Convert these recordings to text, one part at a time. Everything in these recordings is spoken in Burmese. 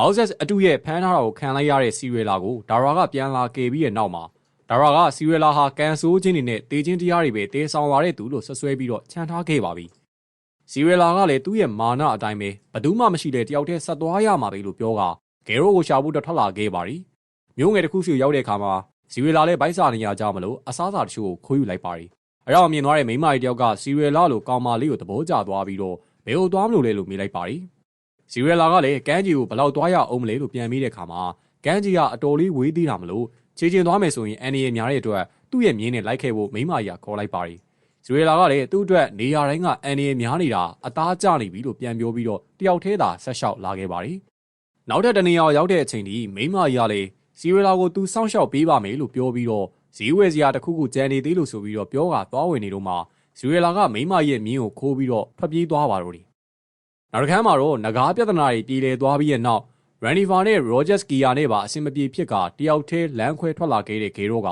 မောက်ဆက်အတူရဲ့ဖမ်းထားတာကိုခံလိုက်ရတဲ့စီရီလာကိုဒါရာကပြန်လာခဲ့ပြီးတဲ့နောက်မှာဒါရာကစီရီလာဟာကန်ဆိုးခြင်းတွေနဲ့တေးချင်းတရားတွေပဲတေးဆောင်လာတဲ့သူလို့ဆွဆွဲပြီးတော့ခြံထားခဲ့ပါပြီ။စီရီလာကလည်းသူ့ရဲ့မာနအတိုင်းပဲဘယ်သူမှမရှိတဲ့တယောက်တည်းဆက်သွားရမှာပဲလို့ပြောကဂေရိုကိုရှာဖို့တော့ထွက်လာခဲ့ပါပြီ။မျိုးငယ်တစ်ခုစီရောက်တဲ့အခါမှာစီရီလာလည်းဗိုက်စာနေရကြမလို့အစားအစာတချို့ကိုခိုးယူလိုက်ပါပြီ။အဲတော့မြင်သွားတဲ့မိန်းမကြီးတယောက်ကစီရီလာလိုကောင်မလေးကိုသဘောကျသွားပြီးတော့ဘယ်လိုသွားမလို့လဲလို့မေးလိုက်ပါပြီ။ စီရီလာကလည်းကန်းကြီးကိုဘယ်လောက်သွားရအောင်မလဲလို့ပြန်မေးတဲ့အခါမှာကန်းကြီးကအတော်လေးဝေးသေးတာမလို့ခြေကျင်သွားမယ်ဆိုရင်အန်ဒီရဲ့များတဲ့အတွက်သူ့ရဲ့မြင်းနဲ့လိုက်ခဲ့ဖို့မိမကြီးကခေါ်လိုက်ပါရီဇွေလာကလည်းသူ့အတွက်နေရာတိုင်းကအန်ဒီရဲ့များနေတာအသားကျနေပြီလို့ပြန်ပြောပြီးတော့တယောက်တည်းသာဆက်လျှောက်လာခဲ့ပါရီနောက်ထပ်တနေရာရောက်တဲ့အချိန်ဒီမိမကြီးကလည်းစီရီလာကိုသူစောင့်ရှောက်ပေးပါမယ်လို့ပြောပြီးတော့ဇီးဝဲစရာတစ်ခုခုကြံနေသေးလို့ဆိုပြီးတော့ပြောကသွားဝင်နေတော့မှဇူရလာကမိမရဲ့မြင်းကိုခိုးပြီးတော့ဖက်ပြေးသွားပါတော့တယ် နောက်တစ်ခါမှာတော့ငကားပြဿနာတွေပြည်လေသွားပြီးရဲ့နောက်ရန်နီဗာနဲ့ရောဂျက်စကီယာနဲ့ပါအဆင်မပြေဖြစ်ကတယောက်တည်းလမ်းခွဲထွက်လာခဲ့တဲ့ဂေရိုက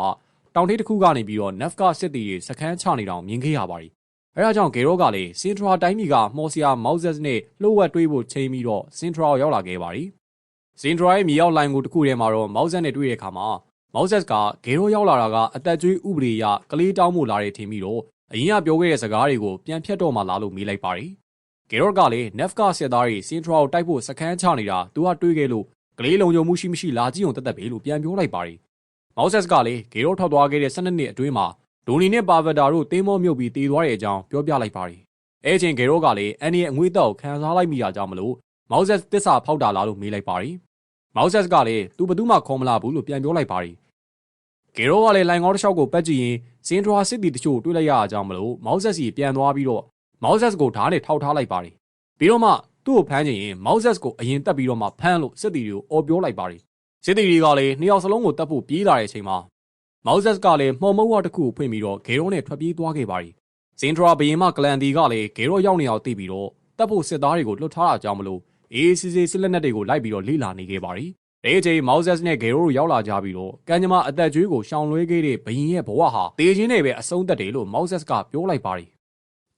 တောင်ထိပ်တစ်ခုကနေပြီးတော့နက်ဖ်ကစစ်တီတွေစခန်းချနေတောင်မြင်ခဲ့ရပါတယ်။အဲဒါကြောင့်ဂေရိုကလည်းစင်ထရာတိုင်းပြည်ကမော်ဆီယာမောက်ဆက်နဲ့လှုပ်ဝက်တွေးဖို့ချိန်ပြီးတော့စင်ထရာရောက်လာခဲ့ပါတယ်။စင်ထရာရဲ့မြေရောက်လိုင်းကိုတစ်ခုထဲမှာတော့မောက်ဆက်နဲ့တွေ့တဲ့အခါမှာမောက်ဆက်ကဂေရိုရောက်လာတာကအသက်ကျွေးဥပဒေအရကလေးတောင်းမှုလာတဲ့ထင်ပြီးတော့အရင်ကပြောခဲ့တဲ့စကားတွေကိုပြန်ဖြတ်တော့မှလာလို့မေးလိုက်ပါတယ်။ ဂေရော့ကလည်း Nefka စစ်သားတွေစင်ထရာကိုတိုက်ဖို့စခန်းချနေတာသူကတွေးခဲ့လို့ကလေးလုံခြုံမှုရှိမရှိလာကြည့်ုံတက်တက်ပဲလို့ပြန်ပြောလိုက်ပါတယ်။မောက်ဆက်ကလည်းဂေရော့ထောက်သွားခဲ့တဲ့12နှစ်အတွင်းမှာဒိုနီနဲ့ပါဗတာတို့တင်းမောမြုပ်ပြီးတည်သွားတဲ့အကြောင်းပြောပြလိုက်ပါတယ်။အဲချင်းဂေရော့ကလည်းအန်ဒီရဲ့အငွေ့တောက်ခံစားလိုက်မိတာကြောင့်မလို့မောက်ဆက်တစ္ဆာဖောက်တာလားလို့မေးလိုက်ပါတယ်။မောက်ဆက်ကလည်းသူဘသူမှခေါ်မလာဘူးလို့ပြန်ပြောလိုက်ပါတယ်။ဂေရောကလည်းလိုင်ကောတစ်လျှောက်ကိုပတ်ကြည့်ရင်စင်ထရာစစ်တီတချို့တွေ့လိုက်ရအောင်ကြောင့်မလို့မောက်ဆက်စီပြန်သွားပြီးတော့ မောက်ဆက်ကိုဓာတ်နဲ့ထောက်ထားလိုက်ပါတယ်ပြီးတော့မှသူ့ကိုဖမ်းချင်ရင်မောက်ဆက်ကိုအရင်တက်ပြီးတော့မှဖမ်းလို့စစ်တီတွေကိုအော်ပြောလိုက်ပါတယ်စစ်တီတွေကလည်းနှစ်ယောက်စလုံးကိုတက်ဖို့ပြေးလာတဲ့အချိန်မှာမောက်ဆက်ကလည်းမှော်မုံဝတစ်ခုကိုဖွင့်ပြီးတော့ဂေရိုနဲ့ထွက်ပြေးသွားခဲ့ပါတယ်စင်ထရာဘရင်မကလန်ဒီကလည်းဂေရိုရောက်နေအောင်သိပြီးတော့တက်ဖို့စစ်သားတွေကိုလွတ်ထားတာကြောင့်မလို့အေးစီစီစစ်လက်နက်တွေကိုလိုက်ပြီးတော့လိလာနေခဲ့ပါတယ်ဒီအချိန်မောက်ဆက်နဲ့ဂေရိုတို့ရောက်လာကြပြီးတော့ကံကြမ္မာအသက်ကျွေးကိုရှောင်လွှဲခဲ့တဲ့ဘရင်ရဲ့ဘဝဟာတေချင်းနဲ့ပဲအဆုံးသတ်တယ်လို့မောက်ဆက်ကပြောလိုက်ပါတယ်။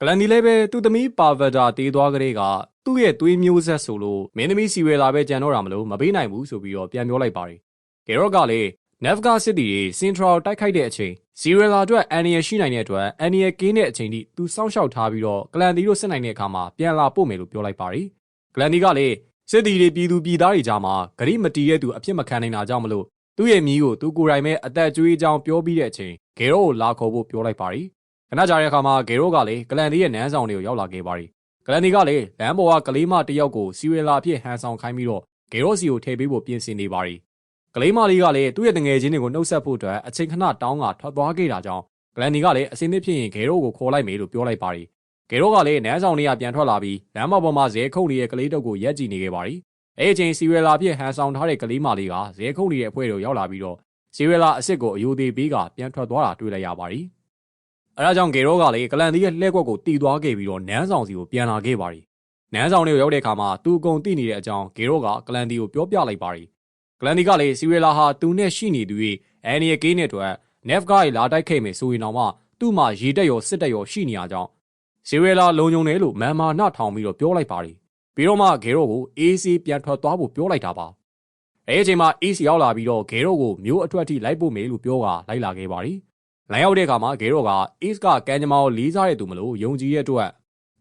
ကလန်ဒီလည်းပဲသူ့သမီးပါဗတာတေးသွားကလေးကသူ့ရဲ့သွေးမျိုးဆက်ဆိုလို့မင်းသမီးစီဝဲလာပဲကြံတော့တာမလို့မပေးနိုင်ဘူးဆိုပြီးတော့ပြန်ပြောလိုက်ပါတယ်။ဂေရော့ကလည်း Navga City ရေစင်ထရာတိုက်ခိုက်တဲ့အချိန်စီရလာအတွက်အန်နီယရှိနိုင်တဲ့အတွက်အန်နီယကင်းတဲ့အချိန်ထိသူစောင့်ရှောက်ထားပြီးတော့ကလန်ဒီတို့စစ်နိုင်တဲ့အခါမှာပြန်လာပို့မယ်လို့ပြောလိုက်ပါတယ်။ကလန်ဒီကလည်းစစ်တီတွေပြည်သူပြည်သားတွေကြားမှာဂရိမတီးတဲ့သူအဖြစ်မခံနိုင်တာကြောင့်မလို့သူ့ရဲ့မိကိုသူကိုယ်တိုင်ပဲအသက်ကျွေးကြောင်းပြောပြီးတဲ့အချိန်ဂေရိုကိုလာခေါ်ဖို့ပြောလိုက်ပါရီ ခဏကြာတဲ့အခါမှာဂေရိုကလည်းဂလန်ဒီရဲ့နန်းဆောင်တွေကိုရောက်လာခဲ့ပါရီဂလန်ဒီကလည်းလမ်းပေါ်ကကလေးမတယောက်ကိုစီဝေလာအဖြစ်ဟန်ဆောင်ခိုင်းပြီးတော့ဂေရိုစီကိုထည့်ပေးဖို့ပြင်ဆင်နေပါရီကလေးမလေးကလည်းသူ့ရဲ့တငယ်ချင်းတွေကိုနှုတ်ဆက်ဖို့အတွက်အချိန်ခဏတောင်းကထွက်သွားခဲ့တာကြောင့်ဂလန်ဒီကလည်းအစင်းသစ်ဖြစ်ရင်ဂေရိုကိုခေါ်လိုက်မယ်လို့ပြောလိုက်ပါရီဂေရိုကလည်းနန်းဆောင်တွေကပြန်ထွက်လာပြီးလမ်းမပေါ်မှာဇဲခုတ်နေတဲ့ကလေးတုပ်ကိုရက်ကြည့်နေခဲ့ပါရီအဲ့အချိန်စီဝဲလာပြည့်ဟန်ဆောင်ထားတဲ့ကလေးမလေးကဇဲခုန်နေတဲ့အဖွဲ့တို့ရောက်လာပြီးတော့စီဝဲလာအစ်စ်ကိုအယိုသေးပေးကပြန်ထွက်သွားတာတွေ့လိုက်ရပါတယ်။ အဲဒါကြောင့်ဂေရောကလည်းကလန်ဒီရဲ့လှဲကွက်ကိုတီသွားခဲ့ပြီးတော့နန်းဆောင်စီကိုပြန်လာခဲ့ပါတယ်။နန်းဆောင်တွေကိုရောက်တဲ့အခါမှာသူအကုန်သိနေတဲ့အကြောင်းဂေရောကကလန်ဒီကိုပြောပြလိုက်ပါတယ်။ကလန်ဒီကလည်းစီဝဲလာဟာသူနဲ့ရှိနေသူရဲ့အန်နီရဲ့ကိန်းနဲ့အတွက်နက်ဖ်ကရဲ့လာတိုက်ခဲ့မယ်ဆိုရင်တော့မှသူ့မှာရေတက်ရောစစ်တက်ရောရှိနေရကြောင်းစီဝဲလာလုံုံတယ်လို့မန်မာနထောင်ပြီးတော့ပြောလိုက်ပါတယ်ပြီးတော့မှဂေရိုကို AC ပြန်ထွက်သွားဖို့ပြောလိုက်တာပါအဲအချိန်မှာ AC ရောက်လာပြီးတော့ဂေရိုကိုမျိုးအထွက်ထိလိုက်ဖို့မေးလို့ပြောကလိုက်လာခဲ့ပါရီ လမ်းရောက်တဲ့အခါမှာဂေရိုက Ace ကကန်ဂျမာကိုလေးစားတဲ့သူမလို့ယုံကြည်ရဲ့အတွက်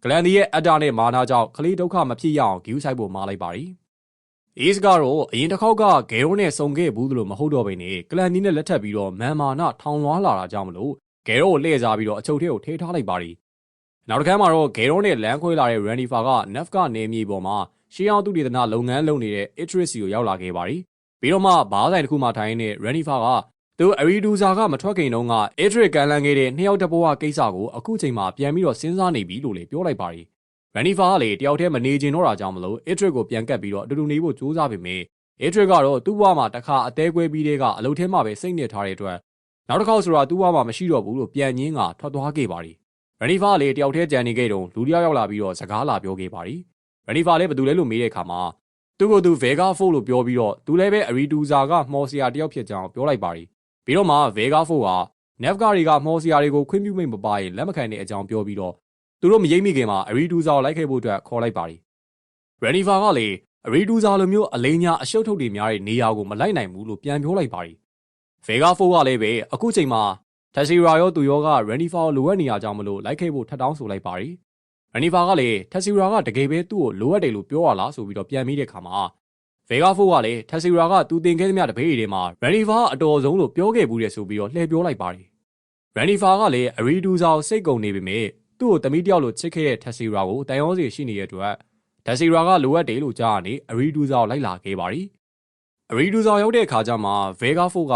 ဂလန်ဒီရဲ့အတာနဲ့မာနာကြောင့်ကလေးဒုက္ခမဖြစ်ရအောင်ဂူးဆိုင်ဖို့မှားလိုက်ပါရီ Ace ကတော့အရင်တစ်ခေါက်ကဂေရိုနဲ့စုံခဲ့ဘူးလို့မဟုတ်တော့ဘဲနဲ့ဂလန်ဒီနဲ့လက်ထပ်ပြီးတော့မန်မာနာထောင်လွှားလာတာကြောင့်မလို့ဂေရိုကိုလှည့်စားပြီးတော့အချုပ်ထဲကိုထိထားလိုက်ပါရီနောက်တစ်ခါမှာတော့ဂေရိုနဲ့လမ်းခွဲလာတဲ့ Randifa က Nef ကနေမြေပေါ်မှာရှေးအောင်သူတည်တနာလုပ်ငန်းလုပ်နေတဲ့ Idris ကိုရောက်လာခဲ့ပါပြီ။ပြီးတော့မှဘားဆိုင်တစ်ခုမှထိုင်နေတဲ့ Randifa က သူအရီဒူဇာကမထွက်ခင်တုန်းက Idris ကန်လန်းခဲ့တဲ့နှစ်ယောက်တဘောကကိစ္စကိုအခုချိန်မှာပြန်ပြီးတော့စဉ်းစားနေပြီလို့လေပြောလိုက်ပါရီ။ Randifa ကလေတယောက်တည်းမနေချင်တော့တာကြောင့်မလို့ Idris ကိုပြန်ကပ်ပြီးတော့အတူတူနေဖို့ကြိုးစားပေမယ့် Idris ကတော့သူ့ဘဝမှာတစ်ခါအသေးကွဲပြီးတဲ့ကအလုပ်ထဲမှာပဲစိတ်နစ်ထားတဲ့အတွက်နောက်တစ်ခေါက်ဆိုတာသူ့ဘဝမှာမရှိတော့ဘူးလို့ပြန်ညင်းကထွက်သွားခဲ့ပါရီ။ရန်နီဖာလည်းတယောက်တည်းကြံနေခဲ့တုန်းလူတယောက်ရောက်လာပြီးတော့စကားလာပြောခဲ့ပါရီရန်နီဖာလည်းဘယ်သူလဲလို့မေးတဲ့အခါမှာသူ့ကိုယ်သူဗေဂါဖိုးလို့ပြောပြီးတော့သူလည်းပဲအရီတူဇာကမှော်စရာတယောက်ဖြစ်ကြောင်းပြောလိုက်ပါရီ ပြီးတော့မှဗေဂါဖိုးကနက်ဖ်ကာတွေကမှော်စရာတွေကိုခွင့်ပြုမိတ်မပါရင်လက်မခံတဲ့အကြောင်းပြောပြီးတော့သူတို့မရိပ်မိခင်မှာအရီတူဇာကိုလိုက်ခဲ့ဖို့အတွက်ခေါ်လိုက်ပါရီရန်နီဖာကလည်းအရီဒူဇာလိုမျိုးအလိညာအရှုပ်ထုတ်တွေများတဲ့နေရာကိုမလိုက်နိုင်ဘူးလို့ပြန်ပြောလိုက်ပါတယ်ဗေဂါဖိုးကလည်းပဲအခုချိန်မှာတက်စီရာရောသူရောကရန်နီဖာကိုလိုအပ်နေရကြောင်းမလို့လိုက်ခဲ့ဖို့ထပ်တောင်းဆိုလိုက်ပါတယ်ရန်နီဖာကလည်းတက်စီရာကတကယ်ပဲသူ့ကိုလိုအပ်တယ်လို့ပြောရလားဆိုပြီးတော့ပြန်ပြီးတဲ့ခါမှာ ဗေဂါဖိုးကလည်းတက်စီရာကသူတင်ခဲ့သမျှတပည့်တွေထဲမှာရန်နီဖာကအတော်ဆုံးလို့ပြောခဲ့ဘူးတဲ့ဆိုပြီးတော့လှည့်ပြောလိုက်ပါတယ်ရန်နီဖာကလည်းအရီဒူဇာကိုစိတ်ကုန်နေပေမဲ့သူ့ကိုတမိတယောက်လိုချစ်ခဲ့တဲ့တက်စီရာကိုတန်ရောစီရှိနေတဲ့အတွက်ဒက်စီရာကလိုအပ်တယ်လို့ကြားရနေအရီဒူဇာကိုလိုက်လာခဲ့ပါရီအရီဒူဇာရောက်တဲ့အခါကျမှဗေဂါဖိုက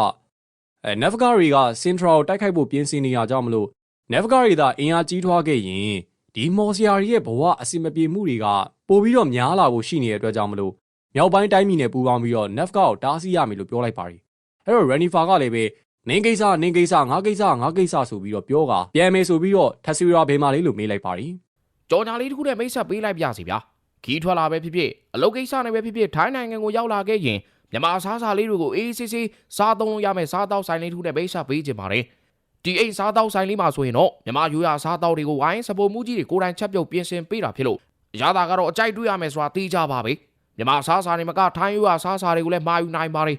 အဲနက်ဖဂါရီကစင်ထရာကိုတိုက်ခိုက်ဖို့ပြင်ဆင်နေရကြောင်းမလို့နက်ဖဂါရီသာအင်အားကြီးထွားခဲ့ရင်ဒီမော်ဆီယာရီရဲ့ဘဝအစီမပြေမှုတွေကပိုပြီးတော့များလာဖို့ရှိနေတဲ့အတွက်ကြောင့်မလို့ မြောက်ပိုင်းတိုင်းပြည်နဲ့ပူးပေါင်းပြီးတော့နက်ဖဂါကိုတားဆီးရမယ်လို့ပြောလိုက်ပါရီအဲ့တော့ရန်နီဖာကလည်းပဲနင်းကိစ္စနင်းကိစ္စငါကိစ္စငါကိစ္စဆိုပြီးတော့ပြောကပြန်မယ်ဆိုပြီးတော့ထက်စီရာဘေမာလေးလို့မေးလိုက်ပါရီကြော်ညာလေးတစ်ခုနဲ့မိတ်ဆက်ပေးလိုက်ပြစီဗျာခီးထွက်လာပဲဖြစ်ဖြစ်အလုပ်ကိစ္စနဲ့ပဲဖြစ်ဖြစ်ထိုင်းနိုင်ငံကိုရောက်လာခဲ့ရင်မြန်မာစားစားလေးတွေကိုအေးဆေးဆေးစားသုံးလို့ရမယ်စားတောက်ဆိုင်လေးတစ်ခုနဲ့မိတ်ဆက်ပေးခြင်းပါတယ်ဒီအိတ်စားတောက်ဆိုင်လေးမှာဆိုရင်တော့မြန်မာရိုးရာစားတောက်တွေကိုဝိုင်းစပိုမှုကြီးတွေကိုယ်တိုင်ချက်ပြုတ်ပြင်ဆင်ပေးတာဖြစ်လို့ရတာကတော့အကြိုက်တွေ့ရမယ်ဆိုတာသိကြပါပဲ မြန်မာစားစားတွေမကထိုင်းရိုးရာစားစားတွေကိုလည်းမှာယူနိုင်ပါတယ်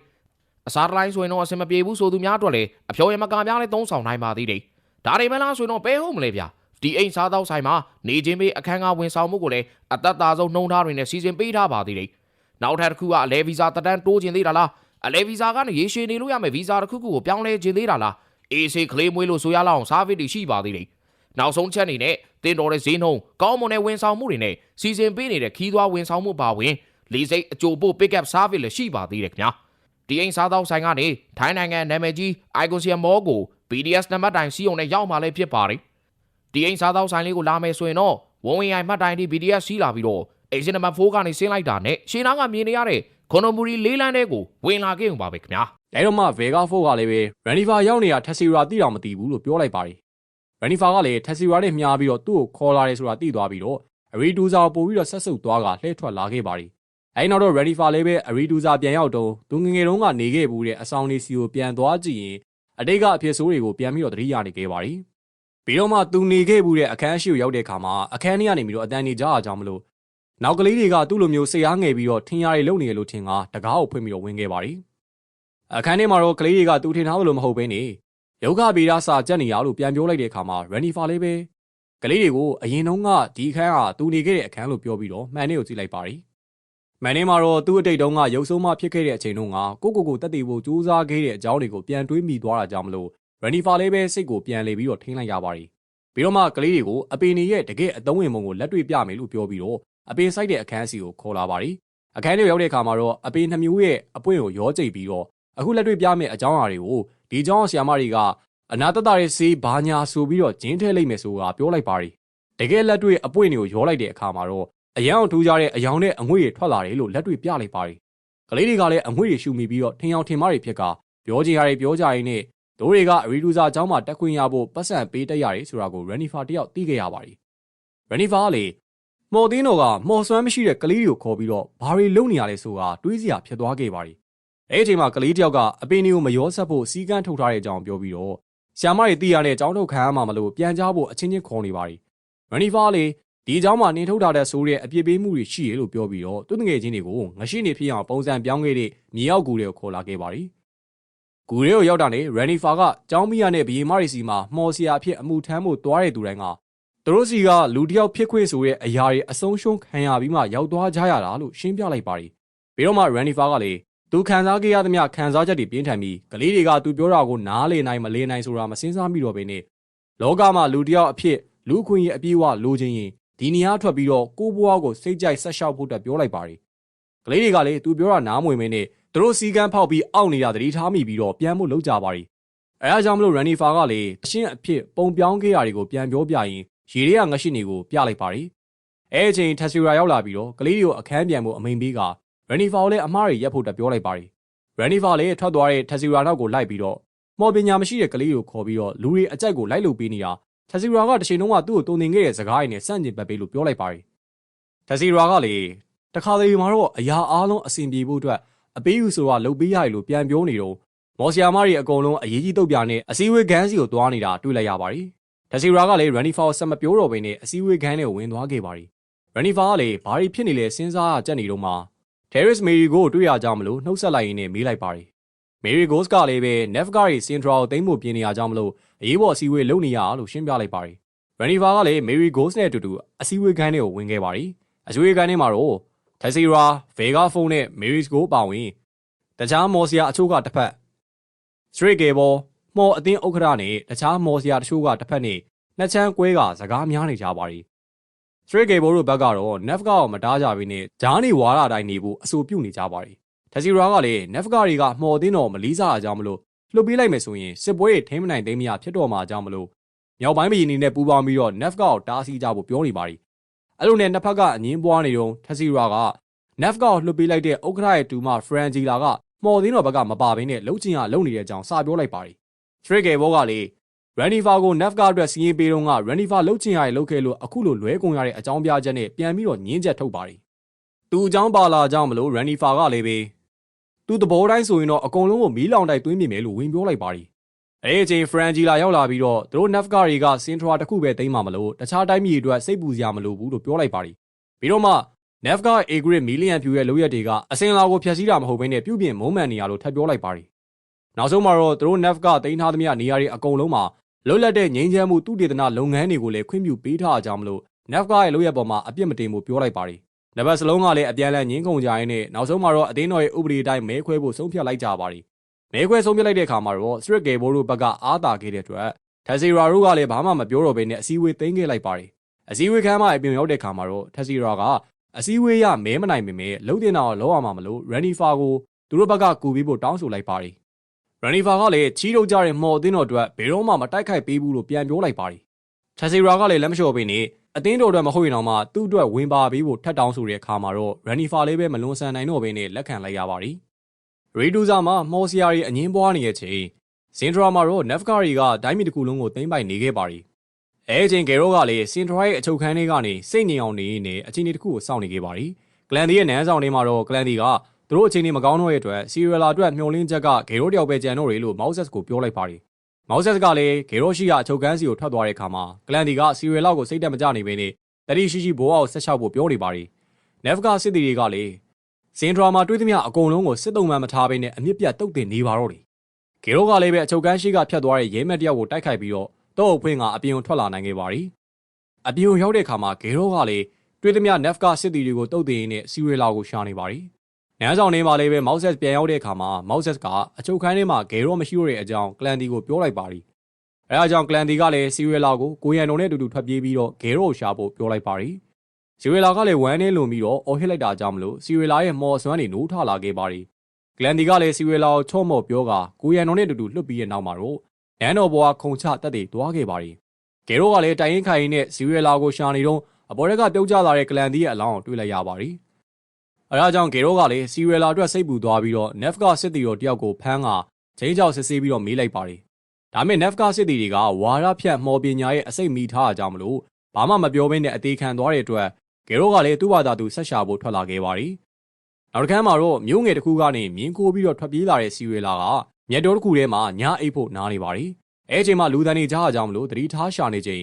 အစားတိုင်းဆိုရင်တော့အဆင်မပြေဘူးဆိုသူများအတွက်လည်းအဖြော်ရမကများလည်းသုံးဆောင်နိုင်ပါသေးတယ်ဒါတွေမလားဆိုရင်တော့ဘဲဟုတ်မလဲဗျာဒီအိမ်စားသောက်ဆိုင်မှာနေချင်းပေးအခန်းကားဝန်ဆောင်မှုကိုလည်းအသက်သာဆုံးနှုံထားတွေနဲ့စီစဉ်ပေးထားပါသေးတယ်။နောက်ထပ်တစ်ခုကအလဲဗီဇာတက်တန်းတိုးခြင်းသေးတာလား။အလဲဗီဇာကနေရေရှည်နေလို့ရမယ်ဗီဇာတစ်ခုခုကိုပြောင်းလဲခြင်းသေးတာလား။အေးဆေးကလေးမွေးလို့ဆိုရလောက်အောင်စားဗစ်တွေရှိပါသေးတယ်။နောက်ဆုံးချက်အနေနဲ့တင်တော်တဲ့ဈေးနှုန်းကောင်းမွန်တဲ့ဝန်ဆောင်မှုတွေနဲ့စီစဉ်ပေးနေတဲ့ခီးသွွားဝန်ဆောင်မှုပါဝင် လေးစိတ်အကြိုပို့ pick up service လည်းရှိပါသေးတယ်ခင်ဗျာ။ဒီအိမ်စားသောက်ဆိုင်ကနေထိုင်းနိုင်ငံနာမည်ကြီး Icosium Mall ကို BDS နံပါတ်တိုင်စီးုံနဲ့ရောက်มาလည်းဖြစ်ပါတယ်။ဒီအိမ်စားသောက်ဆိုင်လေးကိုလာမယ်ဆိုရင်တော့ဝန်ဝင်ရိုင်မှတ်တိုင်ဒီ BDS စီးလာပြီးတော့အိမ်စင်နံပါတ်4ကနေဆင်းလိုက်တာနဲ့ရှင်းနာကမြင်နေရတဲ့ခွန်နိုမူရီလေးလန်းတဲ့ကိုဝင်လာခဲ့ုံပါပဲခင်ဗျာ။ဒါတော့မှဗေဂါဖိုးကလည်းပဲရန်နီဖာရောက်နေတာထက်စီရာတိတော်မသိဘူးလို့ပြောလိုက်ပါတယ်။ရန်နီဖာကလည်းထက်စီရာနဲ့မြားပြီးတော့သူ့ကိုခေါ်လာတယ်ဆိုတာသိသွားပြီးတော့အရီဒူဇာကိုပို့ပြီးတော့ဆက်ဆုပ်သွားကလှည့်ထွက်လာခဲ့ပါတယ်။ အဲဒီနောက်တော့ရန်နီဖာလည်းပဲအရီဒူဇာပြန်ရောက်တော့သူငယ်ငယ်တုန်းကနေခဲ့ဘူးတဲ့အဆောင်လေးစီကိုပြန်သွားကြည့်ရင်အတိတ်ကအဖြစ်ဆိုးတွေကိုပြန်ပြီးတော့သတိရနေခဲ့ပါတယ်။ပြီးတော့မှသူနေခဲ့ဘူးတဲ့အခန်းရှိကိုရောက်တဲ့အခါမှာအခန်းထဲကနေပြီးတော့အတန်နေကြအကြောင်းမလို့နောက်ကလေးတွေကသူ့လိုမျိုးစိတ်အားငယ်ပြီးတော့ထင်ရတွေလုံနေရလို့ထင်ကတကားကိုဖွင့်ပြီးတော့ဝင်ခဲ့ပါတယ်။အခန်းထဲမှာတော့ကလေးတွေကသူထင်ထားလို့မဟုတ်ဘဲနေယောဂဗီဒစာကြက်နေရလို့ပြန်ပြောလိုက်တဲ့အခါမှာရန်နီဖာလေးပဲကလေးတွေကိုအရင်တုန်းကဒီအခန်းကသူနေခဲ့တဲ့အခန်းလို့ပြောပြီးတော့မှန်နေကိုကြည့်လိုက်ပါတယ်။ မှန်နေမှာတော့သူ့အတိတ်တုန်းကရုပ်ဆုံးမဖြစ်ခဲ့တဲ့အချိန်တုန်းကကိုကိုကိုတက်တည်ဖို့ကြိုးစားခဲ့တဲ့အကြောင်းတွေကိုပြန်တွေးမိသွားတာကြောင့်မလို့ရန်နီဖာလေးပဲစိတ်ကိုပြန်လေပြီးတော့ထိန်းလိုက်ရပါတယ်။ပြီးတော့မှကလေးတွေကိုအပင်နေရဲ့တကယ်အသုံးဝင်ပုံကိုလက်တွေ့ပြမယ်လို့ပြောပြီးတော့အပင်ဆိုင်တဲ့အခန်းစီကိုခေါ်လာပါတယ်။အခန်းထဲရောက်တဲ့အခါမှာတော့အပင်နှမျိုးရဲ့အပွင့်ကိုရောကြိတ်ပြီးတော့အခုလက်တွေ့ပြမယ့်အကြောင်းအရာတွေကိုဒီအကြောင်းဆရာမတွေကအနာတတရဲ့စေးဘာညာဆိုပြီးတော့ဂျင်းထဲလိုက်မယ်ဆိုတာပြောလိုက်ပါတယ်။တကယ်လက်တွေ့အပွင့်တွေကိုရောလိုက်တဲ့အခါမှာတော့ အရန်အောင်ထူးကြတဲ့အယောင်နဲ့အငွေ့တွေထွက်လာတယ်လို့လက်တွေ့ပြလိုက်ပါတယ်။ကလေးတွေကလည်းအငွေ့တွေရှူမိပြီးတော့ထင်အောင်ထင်မှားတွေဖြစ်ကပြောချင်ရတယ်ပြောကြရင်းနဲ့တို့တွေကအရီဒူဇာအကြောင်းမှာတက်ခွင့်ရဖို့ပတ်စံပေးတက်ရတယ်ဆိုတာကိုရန်နီဖာတယောက်သိခဲ့ရပါတယ်။ရန်နီဖာကလေမော်တင်းတော်ကမော်စွမ်းမရှိတဲ့ကလေးတွေကိုခေါ်ပြီးတော့ဘာတွေလုပ်နေရလဲဆိုတာတွေးစရာဖြစ်သွားခဲ့ပါတယ်။အဲဒီအချိန်မှာကလေးတယောက်ကအပင်တွေကိုမရောဆက်ဖို့စီကန်းထုတ်ထားတဲ့အကြောင်းပြောပြီးတော့ဆီယမတွေသိရတဲ့အကြောင်းထုတ်ခံရမှာမလို့ပြန်ကြားဖို့အချင်းချင်းခေါ်နေပါတယ်။ရန်နီဖာလေ ဒီအကြောင်းမှာနင်းထုတ်ထားတဲ့ဆိုးတဲ့အပြစ်ပေးမှုတွေရှိရလို့ပြောပြီးတော့သူငယ်ချင်းတွေကိုငရှိနေဖြစ်အောင်ပုံစံပြောင်းခဲ့တဲ့မြေရောက်ကူတွေကိုခေါ်လာခဲ့ပါတယ်။ကူတွေကိုရောက်တာနဲ့ရန်နီဖာကကျောင်းမီယာနဲ့ဘီယီမာရီစီမှာမော်ဆီယာအဖြစ်အမှုထမ်းဖို့တွားတဲ့သူတိုင်းကသူတို့စီကလူတစ်ယောက်ဖြစ်ခွင့်ဆိုတဲ့အရာတွေအဆုံးရှုံးခံရပြီးမှရောက်သွားကြရတာလို့ရှင်းပြလိုက်ပါတယ်။ပြီးတော့မှရန်နီဖာကလည်းသူခံစားခဲ့ရသမျှခံစားချက်တွေပြင်းထန်ပြီးကလေးတွေကသူပြောတာကိုနားလေနိုင်မလေနိုင်ဆိုတာမစင်စားမိတော့ဘဲနဲ့လောကမှာလူတစ်ယောက်အဖြစ်လူခွင့်ရဲ့အပြည့်အဝလိုချင်ရင် ဒီနေရာထွက်ပြီးတော့ကိုဘွားကိုစိတ်ကြိုက်ဆက်လျှောက်ဖို့တက်ပြောလိုက်ပါတယ်။ကလေးတွေကလည်းသူပြောတာနားမဝင်မင်းနဲ့သူတို့စီကန်းဖောက်ပြီးအောက်နေတာသတိထားမိပြီးတော့ပြန်ဖို့လုပ်ကြပါတယ်။အဲဒါကြောင့်မလို့ရန်နီဖာကလည်းအရှင်းအဖြစ်ပုံပြောင်းခဲ့ရတွေကိုပြန်ပြောပြရင်ရေတွေကငရှိနေကိုပြလိုက်ပါတယ်။အဲအချိန်ထက်ဆီရာရောက်လာပြီးတော့ကလေးတွေကိုအခန်းပြန်ဖို့အမိန်ပေးကရန်နီဖာကိုလည်းအမားတွေရက်ဖို့တက်ပြောလိုက်ပါတယ်။ရန်နီဖာလည်းထွက်သွားတဲ့ထက်ဆီရာနောက်ကိုလိုက်ပြီးတော့မော်ပညာမရှိတဲ့ကလေးကိုခေါ်ပြီးတော့လူတွေအကြိုက်ကိုလိုက်လုပ်ပေးနေတာ ထက်ဆီရာကတစ်ချိန်လုံးကသူ့ကိုတုံသင်ခဲ့တဲ့စကားရည်နဲ့စန့်ကျင်ပတ်ပေးလို့ပြောလိုက်ပါတယ်။ထက်ဆီရာကလည်းတခါတလေမှာတော့အရာအားလုံးအဆင်ပြေဖို့အတွက်အပေးယူဆိုတာလုပ်ပေးရတယ်လို့ပြန်ပြောနေတော့မော်ဆီယာမတွေအကုန်လုံးအရေးကြီးတုတ်ပြနဲ့အစည်းအဝေးခန်းစီကိုသွားနေတာတွေ့လိုက်ရပါတယ်။ဒက်စီရာကလည်းရန်နီဖာကိုဆက်မပြောတော့ဘဲနဲ့အစည်းအဝေးခန်းထဲကိုဝင်သွားခဲ့ပါတယ်။ရန်နီဖာကလည်းဘာတွေဖြစ်နေလဲစဉ်းစားရကြက်နေတော့မှ Terrace Mary ကိုတွေ့ရကြမလို့နှုတ်ဆက်လိုက်ရင်းနဲ့မေးလိုက်ပါတယ်။ Mary Ghost ကလည်းပဲ Navgari Central ကိုသိမ်းဖို့ပြင်နေရကြမလို့အရေးပေါ်အစည်းအဝေးလုပ်နေရလို့ရှင်းပြလိုက်ပါတယ်။ Renifer ကလည်း Mary Ghost နဲ့အတူတူအစည်းအဝေးခန်းထဲကိုဝင်ခဲ့ပါတယ်။အစည်းအဝေးခန်းထဲမှာတော့ Tessera, Vega Phone နဲ့ Mary's Go ပါဝင်တခြားမော်စရာအချို့ကတစ်ဖက် Straight Cable မော်အသင်းဥက္ကဋ္ဌနဲ့တခြားမော်စရာတချို့ကတစ်ဖက်နဲ့နှစ်ချမ်းကွဲကစကားများနေကြပါတယ်။ Straight Cable တို့ဘက်ကတော့ Navga ကိုမတားကြဘဲနဲ့ဂျားနေဝါရတိုင်းနေဖို့အဆိုပြုနေကြပါတယ်။ Tessera ကလည်း Navga တွေကမော်အသင်းတော်မလီးစားတာကြောင့်မလို့လှုပ်ပေးလိုက်မယ်ဆိုရင်စစ်ပွဲတွေထိမနိုင်သိမ်းမရဖြစ်တော့မှာကြောင့်မလို့မြောက်ပိုင်းပြည်အနေနဲ့ပူးပေါင်းပြီးတော့ Navga ကိုတားဆီးကြဖို့ပြောနေပါတယ်။အဲ့လိုနဲ့နှစ်ဖက်ကအငင်းပွားနေတော့ Tessera က Navga ကိုလှုပ်ပေးလိုက်တဲ့ဥက္ကဋ္ဌရဲ့တူမ Frangela ကမော်အသင်းတော်ဘက်ကမပါဘဲနဲ့လှုပ်ချင်ရလှုပ်နေတဲ့အကြောင်းစာပြောလိုက်ပါတယ်။ Straight Cable ကလည်း Renifer ကို Navga အတွက်စီးရင်ပေးတော့က Renifer လှုပ်ချင်ရရဲ့လှုပ်ခဲ့လို့အခုလိုလွဲကုန်ရတဲ့အကြောင်းပြချက်နဲ့ပြန်ပြီးတော့ညင်းချက်ထုတ်ပါတယ်။သူအကြောင်းပါလာကြောင်းမလို့ Renifer ကလည်းပဲ သူသဘောတိုင်းဆိုရင်တော့အကုန်လုံးကိုမီးလောင်တိုက်သွင်းမိမယ်လို့ဝင်ပြောလိုက်ပါတယ်။အဲဒီအချိန် Frangela ရောက်လာပြီးတော့သူတို့ Navga တွေက Sintra တစ်ခုပဲသိမ်းမှာမလို့တခြားတိုင်းပြည်တွေအတွက်စိတ်ပူစရာမလိုဘူးလို့ပြောလိုက်ပါတယ်။ပြီးတော့မှ Navga A grade မီလီယံဖြူရဲ့လုပ်ရက်တွေကအစင်လာကိုဖျက်ဆီးတာမဟုတ်ဘဲနဲ့ပြုပြင်မုံမှန်နေရလို့ထပ်ပြောလိုက်ပါတယ်။နောက်ဆုံးမှာတော့သူတို့ Navga သိမ်းထားသမျှနေရာတွေအကုန်လုံးမှာလွတ်လပ်တဲ့ငြိမ်းချမ်းမှုတုတေသနလုပ်ငန်းတွေကိုလည်းခွင့်ပြုပေးထားကြမလို့ Navga ရဲ့လုပ်ရက်ပေါ်မှာအပြစ်မတင်ဘူးပြောလိုက်ပါတ ယ်။နံပါတ်စလုံးကလည်းအပြန်အလှန်ငင်းခုန်ကြရင်းနဲ့နောက်ဆုံးမှာတော့အသင်းတော်ရဲ့ဥပဒေအတိုင်းမဲခွဲဖို့ဆုံးဖြတ်လိုက်ကြပါတယ်။မဲခွဲဆုံးဖြတ်လိုက်တဲ့အခါမှာတော့ Strict Gable တို့ဘက်ကအားသာခဲ့တဲ့အတွက် Tessera တို့ကလည်းဘာမှမပြောတော့ဘဲနဲ့အစည်းအဝေးသိမ်းခဲ့လိုက်ပါတယ်။အစည်းအဝေးခန်းမှာအပြင်ရောက်တဲ့အခါမှာတော့ Tessera ကအစည်းအဝေးရမဲမနိုင်ပေမဲ့လုံတင်တာကိုလောက်အောင်မှာမလို့ Renifer ကိုသူတို့ဘက်ကကူပြီးဖို့တောင်းဆိုလိုက်ပါတယ်။ Renifer ကလည်းချီးထုတ်ကြတဲ့မော်အသင်းတော်အတွက်ဘယ်တော့မှမတိုက်ခိုက်ပေးဘူးလို့ပြန်ပြောလိုက်ပါတယ်။ Tessera ကလည်းလက်မလျှော့ပေးနဲ့ အသင်းတော်အတွက်မဟုတ်ရင်တော့မှသူ့အတွက်ဝင်ပါပေးဖို့ထပ်တောင်းဆိုတဲ့အခါမှာတော့ Renifer လေးပဲမလွန်ဆန်နိုင်တော့ဘဲနဲ့လက်ခံလိုက်ရပါတယ်။ Reduza မှာမော်စရာတွေအငင်းပွားနေတဲ့ချိန်စင်ဒရာမှာတော့ Navga တွေကတိုင်းပြည်တစ်ခုလုံးကိုသိမ်းပိုက်နေခဲ့ပါတယ်။အဲအချိန်ဂေရောကလည်းစင်ဒရာရဲ့အချုပ်ခန်းထဲကနေစိတ်ငြိမ်အောင်နေနေအချိန်တစ်ခုကိုစောင့်နေခဲ့ပါတယ်။ကလန်ဒီရဲ့နန်းဆောင်ထဲမှာတော့ကလန်ဒီကသူတို့အချိန်တွေမကောင်းတော့တဲ့အတွက်စီရီလာအတွက်မျှော်လင့်ချက်ကဂေရောတယောက်ပဲကြံတော့တယ်လို့မောက်ဆက်ကိုပြောလိုက်ပါတယ်။ မောက်ဆက်ကလည်းဂေရောရှိကအချုပ်ခန်းစီကိုထွက်သွားတဲ့အခါမှာကလန်ဒီကစီရီလာကိုစိတ်တက်မကြနိုင်ဘဲနဲ့တတိရှိရှိဘိုးအောင်ဆက်လျှောက်ဖို့ပြောနေပါတယ်။ Navga စစ်သည်တွေကလည်းစင်ဒရာမှာတွေးသမျှအကုန်လုံးကိုစစ်တုံးမှန်မထားဘဲနဲ့အမြင့်ပြတ်တုတ်တင်နေပါတော့တယ်။ဂေရောကလည်းပဲအချုပ်ကန်းရှိကဖြတ်သွားတဲ့ရဲမက်တယောက်ကိုတိုက်ခိုက်ပြီးတော့တော့အဖွင့်ကအပြင်ကိုထွက်လာနိုင်ခဲ့ပါတယ်။အပြင်ကိုရောက်တဲ့အခါမှာဂေရောကလည်းတွေးသမျှ Navga စစ်သည်တွေကိုတုတ်တင်ရင်းနဲ့စီရီလာကိုရှာနေပါတ ယ်။နန်းဆောင်ထဲမှာလည်းပဲမောက်ဆက်ပြန်ရောက်တဲ့အခါမှာမောက်ဆက်ကအချုပ်ခန်းထဲမှာဂေရောမရှိတော့တဲ့အကြောင်းကလန်ဒီကိုပြောလိုက်ပါတယ်။အဲဒါကြောင့်ကလန်ဒီကလည်းစီရီလာကိုကိုရန်တော်နဲ့အတူတူထွက်ပြေးပြီးတော့ဂေရောကိုရှာဖို့ပြောလိုက်ပါတယ်။စီရီလာကလည်းဝမ်းနဲ့လွန်ပြီးတော့အော်ဟစ်လိုက်တာကြောင့်မလို့စီရီလာရဲ့မော်ဆွမ်းတွေနိုးထလာခဲ့ပါတယ်။ကလန်ဒီကလည်းစီရီလာကိုချော့မော့ပြောကကိုရန်တော်နဲ့အတူတူလွတ်ပြီးတဲ့နောက်မှာတော့နန်းတော်ဘွားခုံချတက်တည်သွားခဲ့ပါတယ်။ဂေရိုကလည်းတိုင်ရင်ခိုင်ရင်နဲ့စီရီလာကိုရှာနေတော့အပေါ်ထက်ကပြုတ်ကျလာတဲ့ကလန်ဒီရဲ့အလောင်းကိုတွေ့လိုက်ရပါတယ်။ အဲဒါကြောင့်ဂေရိုကလည်းစီရီလာအတွက်စိတ်ပူသွားပြီးတော့ Nefka စစ်တီတော်တယောက်ကိုဖမ်းကချင်းချောက်စစ်ဆေးပြီးတော့မေးလိုက်ပါတယ်။ဒါမဲ့ Nefka စစ်တီတွေကဝါရဖြတ်မော်ပညာရဲ့အစိတ်မိထားတာကြောင့်မလို့ဘာမှမပြောဘဲနဲ့အသေးခံသွားတဲ့အတွက်ဂေရိုကလည်းသူ့ဘာသာသူဆက်ရှာဖို့ထွက်လာခဲ့ပါတယ်။နောက်တစ်ခါမှာတော့မြို့ငယ်တစ်ခုကနေမြင်းကိုပြီးတော့ထွက်ပြေးလာတဲ့စီရီလာကမြက်တော်တစ်ခုထဲမှာညာအိတ်ဖို့နားနေပါတယ်။အဲအချိန်မှာလူတန်းနေကြအကြောင်းမလို့တတိထားရှာနေချိန်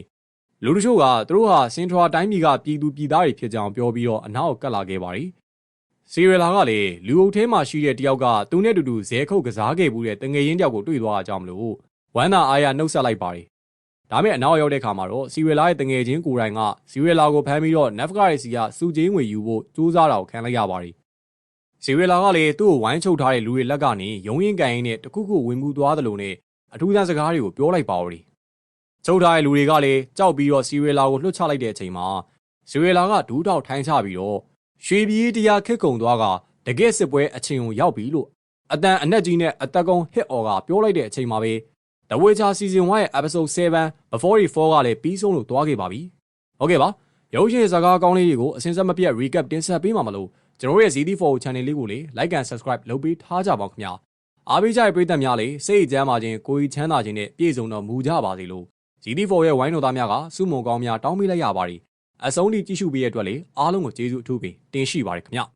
လူတို့ချို့ကသူတို့ဟာစင်ထရာတိုင်းပြည်ကပြည်သူပြည်သားတွေဖြစ်ကြောင်းပြောပြီးတော့အနောက်ကိုကတ်လာခဲ့ပါတယ်။ စီရီလာကလည်းလူအုပ်ထဲမှာရှိတဲ့တယောက်ကသူနဲ့တူတူဇဲခုတ်ကစားခဲ့မှုတဲ့တငယ်ချင်းတယောက်ကိုတွေ့သွားအကြောင်းမလို့ဝမ်းသာအားရနှုတ်ဆက်လိုက်ပါတယ်။ဒါမဲ့အနောက်ရောက်တဲ့ခါမှာတော့စီရီလာရဲ့တငယ်ချင်းကိုယ်တိုင်ကစီရီလာကိုဖမ်းပြီးတော့နက်ဖဂါရီစီကစူဂျင်းငွေယူဖို့စူးစမ်းတာကိုခံလိုက်ရပါတယ်။စီရီလာကလည်းသူ့ကိုဝိုင်းချုပ်ထားတဲ့လူတွေလက်ကနေရုံရင်ကန်ရင်းနဲ့တခုခုဝင်မှုသွားသလိုနဲ့အထူးဆန်းစကားတွေကိုပြောလိုက်ပါဦးတယ်။ချုပ်ထားတဲ့လူတွေကလည်းကြောက်ပြီးတော့စီရီလာကိုလွှတ်ချလိုက်တဲ့အချိန်မှာစီရီလာကဒူးတောက်ထိုင်းချပြီးတော့ ရွှေပြည်တရားခစ်ကုံသွားကတကယ့်စစ်ပွဲအချိန်ကိုရောက်ပြီလို့အတန်အနက်ကြီးနဲ့အသက်ကုန်းဟစ်အော်ကပြောလိုက်တဲ့အချိန်မှာပဲ The Witcher Season 1ရဲ့ Episode 7 Before the Fall ကလည်းပြီးဆုံးလို့တွားခဲ့ပါပြီ။ဟုတ်ကဲ့ပါ။ရုပ်ရှင်စကားကောင်းလေးတွေကိုအစဉ်ဆက်မပြတ် recap တင်ဆက်ပေးမှာမလို့ကျွန်တော်ရဲ့ ZD4 channel လေးကိုလည်း like and subscribe လုပ်ပေးထားကြပါခင်ဗျာ။အားပေးကြတဲ့ပရိသတ်များလည်းစိတ်အကျမ်းပါခြင်းကိုယ်ကြီးချမ်းသာခြင်းနဲ့ပြည့်စုံတော်မူကြပါစေလို့ ZD4 ရဲ့ဝိုင်းတော်သားများကစုမုံကောင်းများတောင်းပေးလိုက်ရပါတယ်။ အဆုံးထိကြည့်ရှုပေးတဲ့အတွက်လည်းအားလုံးကိုကျေးဇူးအထူးပင်တင်ရှိပါတယ်ခင်ဗျာ။